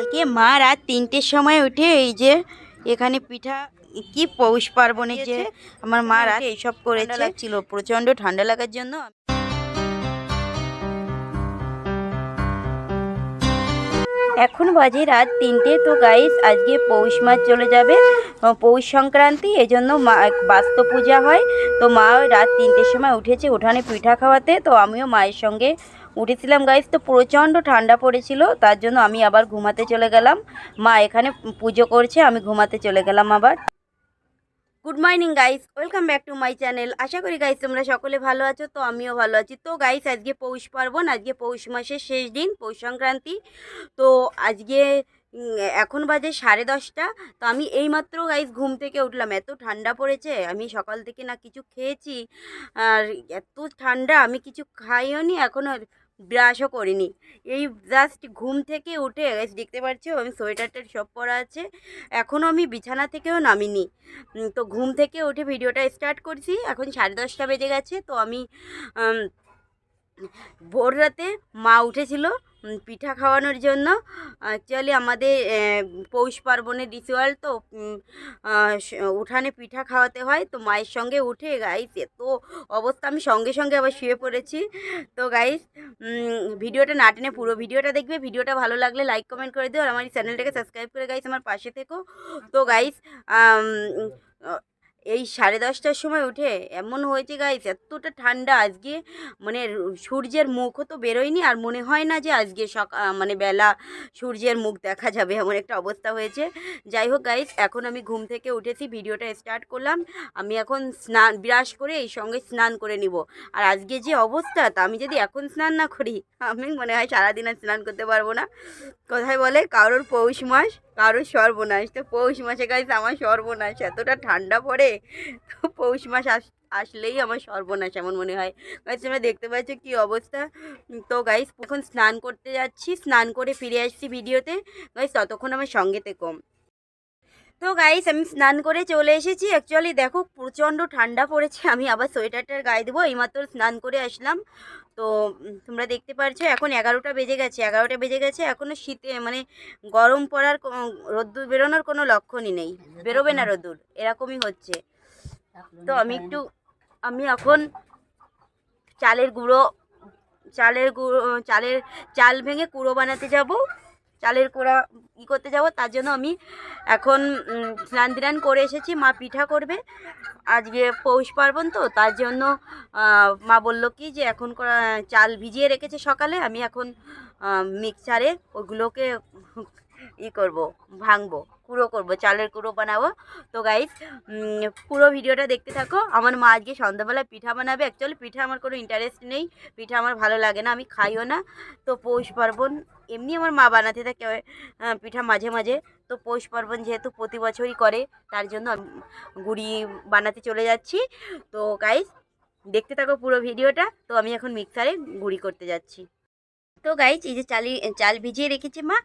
কালকে মা রাত তিনটের সময় উঠে এই যে এখানে পিঠা কি পৌষ পার্বণে যে আমার মা রাত এইসব করেছে। লাগছিল প্রচণ্ড ঠান্ডা লাগার জন্য। এখন বাজে রাত তিনটে তো গাইস আজকে পৌষ মাস চলে যাবে। পৌষ সংক্রান্তি এজন্য মা বাস্ত পূজা হয়। তো মা রাত তিনটের সময় উঠেছে উঠানে পিঠা খাওয়াতে তো আমিও মায়ের সঙ্গে উঠেছিলাম গাইস তো প্রচণ্ড ঠান্ডা পড়েছিল, তার জন্য আমি আবার ঘুমাতে চলে গেলাম। মা এখানে পুজো করছে, আমি ঘুমাতে চলে গেলাম আবার। Good morning guys welcome back to my channel আশা করি গাইস তোমরা সকলে ভালো আছো, তো আমিও ভালো আছি। তো গাইস আজকে পৌষ পার্বণ, আজকে পৌষ মাসের শেষ দিন, পৌষ সংক্রান্তি। তো আজকে এখন বাজে সাড়ে দশটা, তো আমি এইমাত্র গাইস ঘুম থেকে উঠলাম। এত ঠান্ডা পড়েছে, আমি সকাল থেকে না কিছু খেয়েছি, আর এত ঠান্ডা, আমি কিছু খাইও নি এখনও ব্রাশও করিনি। এই জাস্ট ঘুম থেকে উঠে গেছে দেখতে পাচ্ছ, আমি সোয়েটারটার সব পরা আছে। এখনও আমি বিছানা থেকেও নামিনি। তো ঘুম থেকে উঠে ভিডিওটা স্টার্ট করছি। এখন সাড়ে দশটা বেজে গেছে, তো আমি ভোর রাতে মা উঠেছিল। পিঠা খাওয়ানোর জন্য। অ্যাকচুয়ালি আমাদের পৌষ পার্বণের রিচুয়াল তো উঠানে পিঠা খাওয়াতে হয়। তো মায়ের সঙ্গে উঠে গাইস এত অবস্থা। আমি সঙ্গে সঙ্গে আবার শুয়ে পড়েছি। তো গাইস ভিডিওটা না টেনে পুরো ভিডিওটা দেখবে। ভিডিওটা ভালো লাগলে লাইক কমেন্ট করে দিও। আর আমার এই চ্যানেলটাকে সাবস্ক্রাইব করে গাইস আমার পাশে থেকো। তো গাইস এই সাড়ে দশটার সময় উঠে এমন হয়েছে গাইস এতটা ঠান্ডা আজকে মানে সূর্যের মুখও তো বেরোয়নি আর মনে হয় না যে আজকে সকাল মানে বেলা সূর্যের মুখ দেখা যাবে এমন একটা অবস্থা হয়েছে। যাই হোক গাইস এখন আমি ঘুম থেকে উঠেছি, ভিডিওটা স্টার্ট করলাম। আমি এখন স্নান, ব্রাশ করে এই সঙ্গে স্নান করে নিব। আর আজকে যে অবস্থা, তা আমি যদি এখন স্নান না করি, আমি মনে হয় সারাদিন আর স্নান করতে পারব না। কোথায় বলে, কারোর পৌষ মাস, কারোর সর্বনাশ। তো পৌষ মাসে গাইস আমার সর্বনাশ, এতটা ঠান্ডা পড়ে, তো পৌষ মাস আস, আসলেই আমার সর্বনাশ এমন মনে হয়। গাইস তোমরা দেখতে পাচ্ছ কি অবস্থা? তো গাইস এখন স্নান করতে যাচ্ছি, স্নান করে ফিরে আসছি ভিডিওতে। গাইস ততক্ষণ আমার সঙ্গেতে থেকো। তো গাইস আমি স্নান করে চলে এসেছি। অ্যাকচুয়ালি দেখো, প্রচণ্ড ঠান্ডা পড়েছে। আমি আবার সোয়েটারটার গায়ে দেবো, এইমাত্র স্নান করে আসলাম। তো তোমরা দেখতে পারছ, এখন এগারোটা বেজে গেছে। এগারোটা বেজে গেছে এখনও শীতে মানে গরম পড়ার রোদ্দুর বেরোনোর কোনো লক্ষণই নেই। বেরোবে না রোদ্দুর, এরকমই হচ্ছে। তো আমি একটু, আমি এখন চালের গুঁড়ো চালের গুঁড়ো, চালের চাল ভেঙে কুড়ো বানাতে যাব। চালের কোড়া ই করতে যাব, তার জন্য আমি এখন স্নান দিরান করে এসেছি, মা পিঠা করবে। আজকে পৌষ পার্বণ তো, তার জন্য মা বলল কি যে এখন চাল ভিজিয়ে রেখেছে সকালে, আমি এখন মিক্সারে ওগুলোকে ই করব, ভাঙবো। কুড়ো করব, চালের কুড়ো বানাবো। তো গাইস পুরো ভিডিওটা দেখতে থাকো। আমার মা আজকে সন্ধ্যাবেলায় পিঠা বানাবে। অ্যাকচুয়ালি পিঠা আমার কোনো ইন্টারেস্ট নেই। পিঠা আমার ভালো লাগে না, আমি খাইও না। তো পৌষ পার্বণ, এমনি আমার মা বানাতে থাকে পিঠা মাঝে মাঝে। তো পৌষ পার্বণ যেহেতু প্রতি বছরই করে, তার জন্য গুড়ি বানাতে চলে যাচ্ছি। তো গাইস দেখতে থাকো পুরো ভিডিওটা। তো আমি এখন মিক্সারে গুঁড়ি করতে যাচ্ছি। তো গাইস এই যে চালি, চাল ভিজিয়ে রেখেছি মা,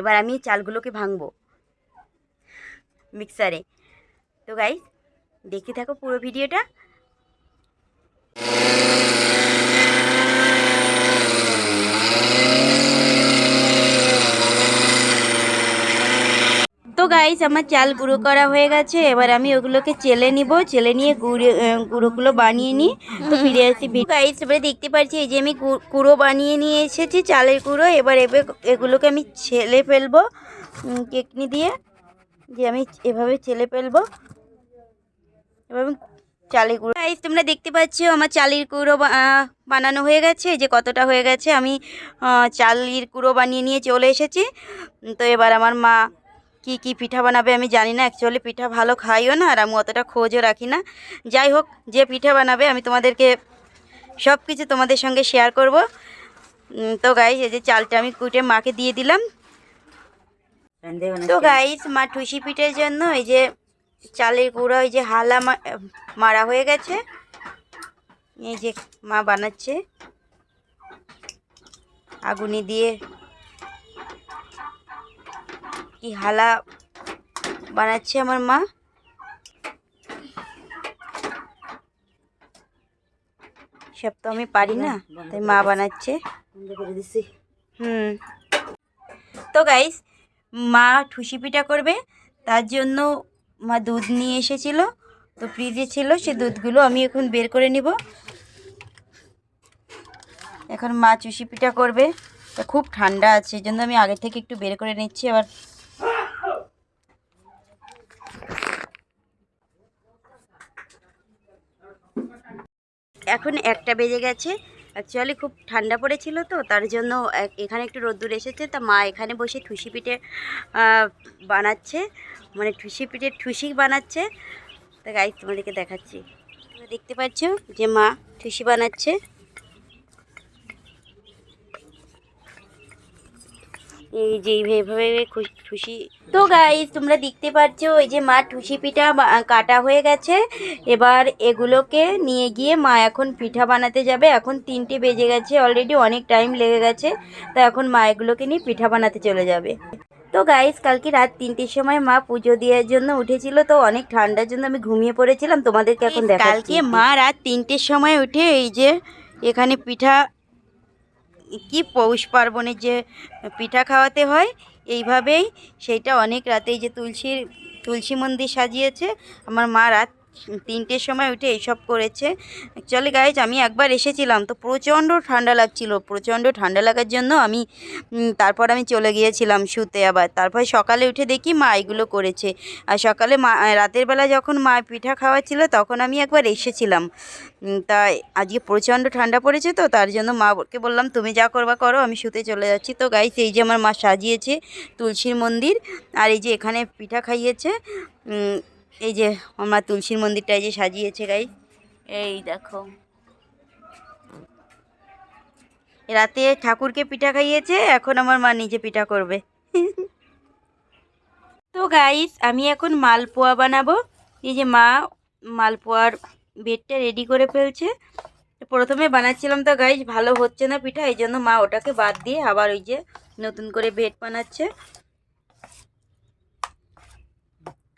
এবার আমি চালগুলোকে ভাঙবো। মিক্সারে। তো গাইস দেখতে থাকো পুরো ভিডিওটা। তো গাইস আমার চাল গুঁড়ো করা হয়ে গেছে। এবার আমি ওগুলোকে চেলে নিব। চেলে নিয়ে গুঁড়ো গুঁড়োগুলো বানিয়ে নিই। তো ফিরে আসি গাইস এবারে দেখতে পাচ্ছি এই যে আমি গুঁড়ো বানিয়ে নিয়ে এসেছি চালের গুঁড়ো। এবার এবার এগুলোকে আমি ছেলে ফেলব কেকনি দিয়ে। যে আমি এভাবে চেলে ফেলব। আমি চালের গুঁড়ো। গাইস তোমরা দেখতে পাচ্ছ আমার চালের গুঁড়ো বানানো হয়ে গেছে। যে কতটা হয়ে গেছে, আমি চালের গুঁড়ো বানিয়ে নিয়ে চলে এসেছি। তো এবার আমার মা কি কি পিঠা বানাবে আমি জানি না। অ্যাকচুয়ালি পিঠা ভালো খাইও না, আর আমি অতটা খোঁজও রাখি না। যাই হোক, যে পিঠা বানাবে, আমি তোমাদেরকে সব কিছু তোমাদের সঙ্গে শেয়ার করব। তো গাইস এই যে চালটা আমি কুটে মাকে দিয়ে দিলাম। তো গাইস মা টুসি পিঠের জন্য এই যে চালের গুঁড়ো ওই যে হালা মারা হয়ে গেছে। এই যে মা বানাচ্ছে। আগুনি দিয়ে কি হালা বানাচ্ছে আমার মা? সব তো আমি পারি না তাই মা বানাচ্ছে। হুম। তো গাইস মা ঠুসি পিঠা করবে, তার জন্য মা দুধ নিয়ে এসেছিল, তো ফ্রিজে ছিল, সে দুধগুলো আমি এখন বের করে নিব। এখন মা চুষি পিঠা করবে, তা খুব ঠান্ডা আছে, এই জন্য আমি আগে থেকে একটু বের করে নিচ্ছি, আবার এখন একটা বেজে গেছে অ্যাকচুয়ালি খুব ঠান্ডা পড়েছিল তো, তার জন্য এখানে একটু রোদ্দুর এসেছে, তা মা এখানে বসে ঠুসি পিঠে বানাচ্ছে মানে ঠুসি পিঠে ঠুসি বানাচ্ছে। তা গাই তোমাদেরকে দেখাচ্ছি। দেখতে পাচ্ছ যে মা ঠুসি বানাচ্ছে। এই যে এইভাবে ঠুসি তো গাইজ তোমরা দেখতে পাচ্ছ ওই যে মা ঠুসি পিঠা কাটা হয়ে গেছে। এবার এগুলোকে নিয়ে গিয়ে মা এখন পিঠা বানাতে যাবে। এখন তিনটে বেজে গেছে অলরেডি অনেক টাইম লেগে গেছে। তো এখন মা এগুলোকে নিয়ে পিঠা বানাতে চলে যাবে। তো গাইস কালকে রাত তিনটের সময় মা পুজো দেওয়ার জন্য উঠেছিল। তো অনেক ঠান্ডার জন্য আমি ঘুমিয়ে পড়েছিলাম। তোমাদেরকে এখন দেখা কালকে মা রাত তিনটের সময় উঠে এই যে এখানে পিঠা কি পৌষ পার্বণের যে পিঠা খাওয়াতে হয়, এইভাবেই সেইটা অনেক রাতেই যে তুলসীর, তুলসী মন্দির সাজিয়েছে। আমার মা রাত তিনটের সময় উঠে এইসব করেছে। অ্যাকচুয়ালি গাইজ আমি একবার এসেছিলাম তো প্রচণ্ড ঠান্ডা লাগছিল। প্রচণ্ড ঠান্ডা লাগার জন্য আমি তারপর আমি চলে গিয়েছিলাম শুতে আবার। তারপর সকালে উঠে দেখি মা এগুলো করেছে। আর সকালে মা রাতের বেলা যখন মা পিঠা খাওয়াচ্ছিল তখন আমি একবার এসেছিলাম। তাই আজকে প্রচণ্ড ঠান্ডা পড়েছে তো, তার জন্য মাকে বললাম, তুমি যা করবা করো, আমি শুতে চলে যাচ্ছি। তো গাইস এই যে আমার মা সাজিয়েছে তুলসীর মন্দির, আর এই যে এখানে পিঠা খাইয়েছে। এই যে আমার তুলসীর মন্দিরটা এই যে সাজিয়েছে গাই এই দেখো। রাতে ঠাকুরকে পিঠা খাইয়েছে, এখন আমার মা নিজে পিঠা করবে। তো গাইস আমি এখন মালপোয়া বানাবো। এই যে মা মালপোয়ার বেডটা রেডি করে ফেলছে। প্রথমে বানাচ্ছিলাম তো গাইস ভালো হচ্ছে না পিঠা, এই জন্য মা ওটাকে বাদ দিয়ে আবার ওই যে নতুন করে বেড বানাচ্ছে।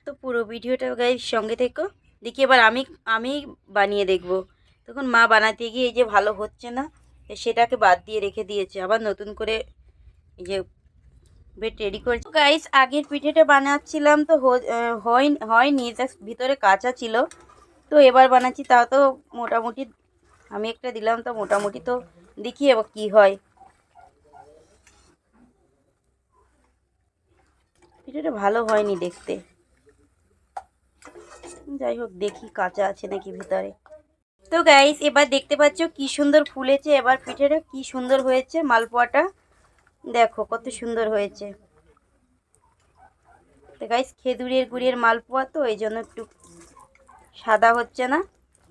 তো পুরো ভিডিওটা গাইস সঙ্গে থেকো। দেখি এবার আমি আমি বানিয়ে দেখব। তখন মা বানাতে গিয়ে এই যে ভালো হচ্ছে না সেটাকে বাদ দিয়ে রেখে দিয়েছে। আবার নতুন করে এই যে বেড রেডি করেছি। গাইস আগের পিঠেটা বানাচ্ছিলাম তো হয়, হয়নি ভিতরে কাঁচা ছিল। তো এবার বানাচ্ছি, তাও তো মোটামুটি আমি একটা দিলাম, তো মোটামুটি তো দেখি এবার কী হয়। পিঠেটা ভালো হয়নি দেখতে। যাই হোক, দেখি কাঁচা আছে নাকি ভিতরে। তো গাইস এবার দেখতে পাচ্ছ কি সুন্দর ফুলেছে, এবার পিঠেটা কি সুন্দর হয়েছে, মালপোয়াটা। দেখো কত সুন্দর হয়েছে। তো গাইস খেজুরের গুড়ের মালপোয়া তো, এই জন্য একটু সাদা হচ্ছে না।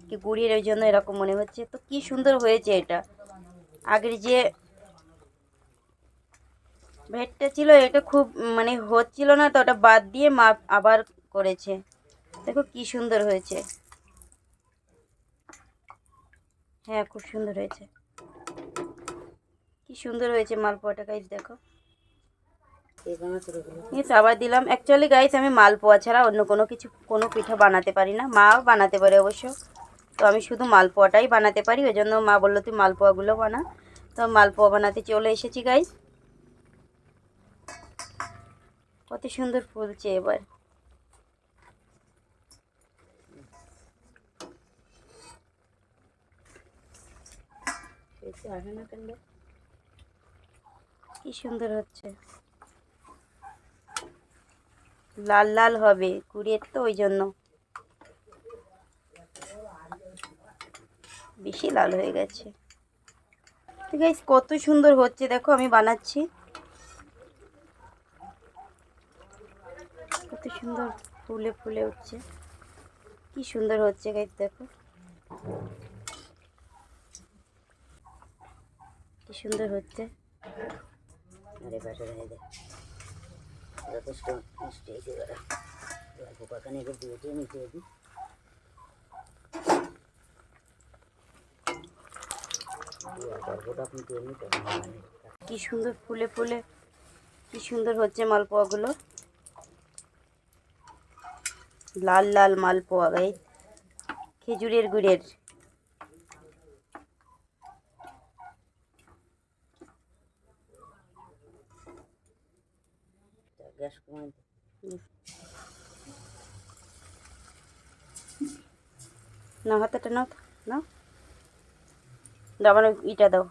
কি গুড়ের ওই জন্য এরকম মনে হচ্ছে। তো কি সুন্দর হয়েছে এটা। আগের যে ভেটটা ছিল, এটা খুব মানে হচ্ছিল না, তো ওটা বাদ দিয়ে মা আবার করেছে। দেখো কি সুন্দর হয়েছে। হ্যাঁ খুব সুন্দর হয়েছে। কি সুন্দর হয়েছে মালপোয়াটা গাইস দেখো। এই তো আবার দিলাম। অ্যাকচুয়ালি গাইস আমি মালপোয়া ছাড়া অন্য কোনো কিছু কোনো পিঠা বানাতে পারি না। মাও বানাতে পারে অবশ্য। তো আমি শুধু মালপোয়াটাই বানাতে পারি। ওই জন্য মা বলল তুই মালপোয়াগুলো বানা। তো মালপোয়া বানাতে চলে এসেছি গাইস কত সুন্দর ফুলছে এবার। কি সুন্দর হচ্ছে। লাল লাল হবে কুড়িয়ে তো ওই জন্য। বেশি লাল হয়ে গেছে। ঠিক আছে কত সুন্দর হচ্ছে দেখো আমি বানাচ্ছি। কত সুন্দর ফুলে ফুলে উঠছে। কি সুন্দর হচ্ছে গাইজ দেখো। কি সুন্দর হচ্ছে। আরে বাটা রেখে দে। যথেষ্ট মিষ্টি হয়েছে এবারে অল্প কখানে এবার দিয়ে দিয়ে মিশিয়ে দিই। কি সুন্দর ফুলে ফুলে কি সুন্দর হচ্ছে মালপোয়াগুলো। লাল লাল মালপোয়া গাই খেজুরের গুড়ের। গ্যাস কমাই। না হাতাটা নাও নাও। আমার ওই ইটা দাও।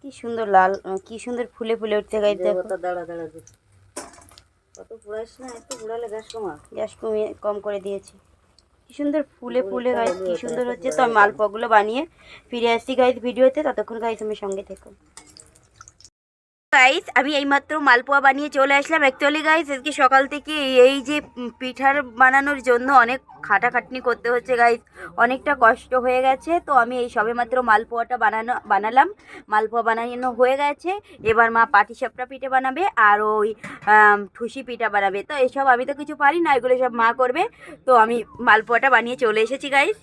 কি সুন্দর লাল আহ, কি সুন্দর ফুলে ফুলে উঠতে গাইজ দেখো। দাঁড়া দাঁড়া কত পুড়াইস না একটু পুড়ালে গ্যাস কমা। গ্যাস কমিয়ে কম করে দিয়েছি। কি সুন্দর ফুলে ফুলে গাইজ কি সুন্দর হচ্ছে। তো আমি মালপোয়াগুলো বানিয়ে ফিরে আসছি গাইজ ভিডিওতে ততক্ষণ গাইজ তুমি সঙ্গে থেকো। গাইস আমি এইমাত্র মালপোয়া বানিয়ে চলে আসলাম। অ্যাকচুয়ালি গাইস আজকে সকাল থেকে এই যে পিঠার বানানোর জন্য অনেক খাটাখাটনি করতে হচ্ছে গাইস অনেকটা কষ্ট হয়ে গেছে, তো আমি এই সবে মাত্র মালপোয়াটা বানানো, বানালাম। মালপোয়া বানানো হয়ে গেছে। এবার মা পাটিসাপটা পিঠে বানাবে আর ওই ঠুসি পিঠা বানাবে। তো এসব আমি তো কিছু পারি না, এগুলো সব মা করবে। তো আমি মালপোয়াটা বানিয়ে চলে এসেছি গাইস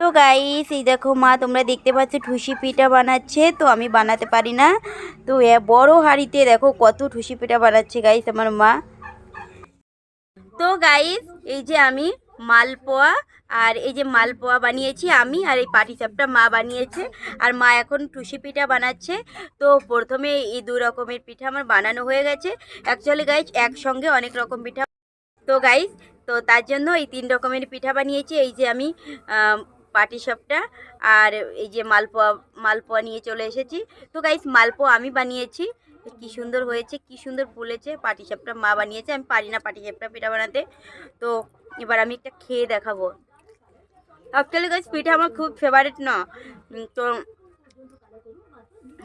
তো গাইস এই দেখো মা, তোমরা দেখতে পাচ্ছ ঠুসি পিঠা বানাচ্ছে, তো আমি বানাতে পারি না। তো বড় হাঁড়িতে দেখো কত ঠুসি পিঠা বানাচ্ছে গাইস আমার মা। তো গাইস এই যে আমি মালপোয়া, আর এই যে মালপোয়া বানিয়েছি আমি, আর এই পাটিসাপটা মা বানিয়েছে, আর মা এখন টুসি পিঠা বানাচ্ছে। তো প্রথমে এই দু রকমের পিঠা আমার বানানো হয়ে গেছে। অ্যাকচুয়ালি গাইস একসঙ্গে অনেক রকম পিঠা। তো গাইস তো তার জন্য এই তিন রকমের পিঠা বানিয়েছি। এই যে আমি পাটিসাপটা আর এই যে মালপোয়া মালপোয়া নিয়ে চলে এসেছি। তো গাইস মালপোয়া আমি বানিয়েছি। কি সুন্দর হয়েছে, কি সুন্দর ফুলেছে। পাটিসাপটা মা বানিয়েছে, আমি পারি না পাটিসাপটা পিঠা বানাতে। তো এবার আমি একটা খেয়ে দেখাবো। অ্যাকচুয়ালি গাইস পিঠা আমার খুব ফেভারিট না। তো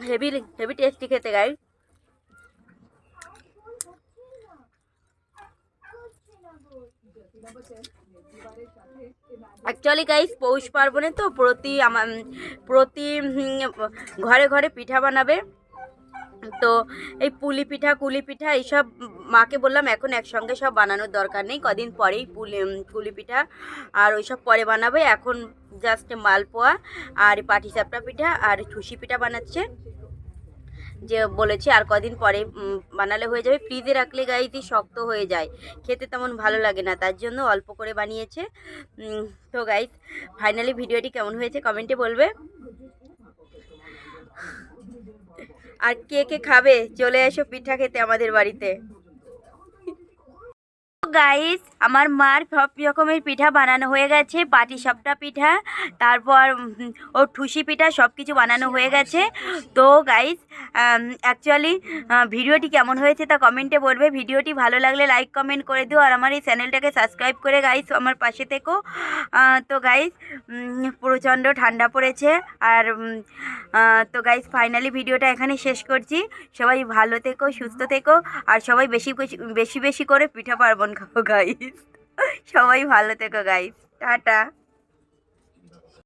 হেভি হেভি টেস্টি খেতে গাই অ্যাকচুয়ালি গাইস পৌষ পার্বণে তো প্রতি আমার, প্রতি ঘরে ঘরে পিঠা বানাবে। তো এই পুলি পিঠা, কুলি পিঠা, এইসব মাকে বললাম এখন একসঙ্গে সব বানানোর দরকার নেই। কদিন পরেই পুলি কুলি পিঠা আর ওইসব পরে বানাবে। এখন জাস্ট মালপোয়া আর পাটি পাটিসাপটা পিঠা আর ঠুসি পিঠা বানাচ্ছে। যে বলেছি আর কদিন পরে বানালে হয়ে যাবে। ফ্রিজে রাখলে গাইতে শক্ত হয়ে যায়। খেতে তেমন ভালো লাগে না, তার জন্য অল্প করে বানিয়েছে। তো গাইস, ফাইনালি ভিডিওটি কেমন হয়েছে কমেন্টে বলবে। আর কে কে খাবে? চলে এসো পিঠা খেতে আমাদের বাড়িতে। গাইস আমার মার সব রকমের পিঠা বানানো হয়ে গেছে পাটি সাপটা পিঠা, তারপর ও ঠুসি পিঠা সব কিছু বানানো হয়ে গেছে। তো গাইস অ্যাকচুয়ালি ভিডিওটি কেমন হয়েছে তা কমেন্টে বলবে। ভিডিওটি ভালো লাগলে লাইক কমেন্ট করে দিও, আর আমার এই চ্যানেলটাকে সাবস্ক্রাইব করে গাইস আমার পাশে থেকো। তো গাইস প্রচণ্ড ঠান্ডা পড়েছে, আর তো গাইস ফাইনালি ভিডিওটা এখানে শেষ করছি। সবাই ভালো থেকো, সুস্থ থেকো, আর সবাই বেশি- বেশি বেশি করে পিঠা পার্বণ খাব গাইস সবাই ভালো থেকো গাইস টাটা।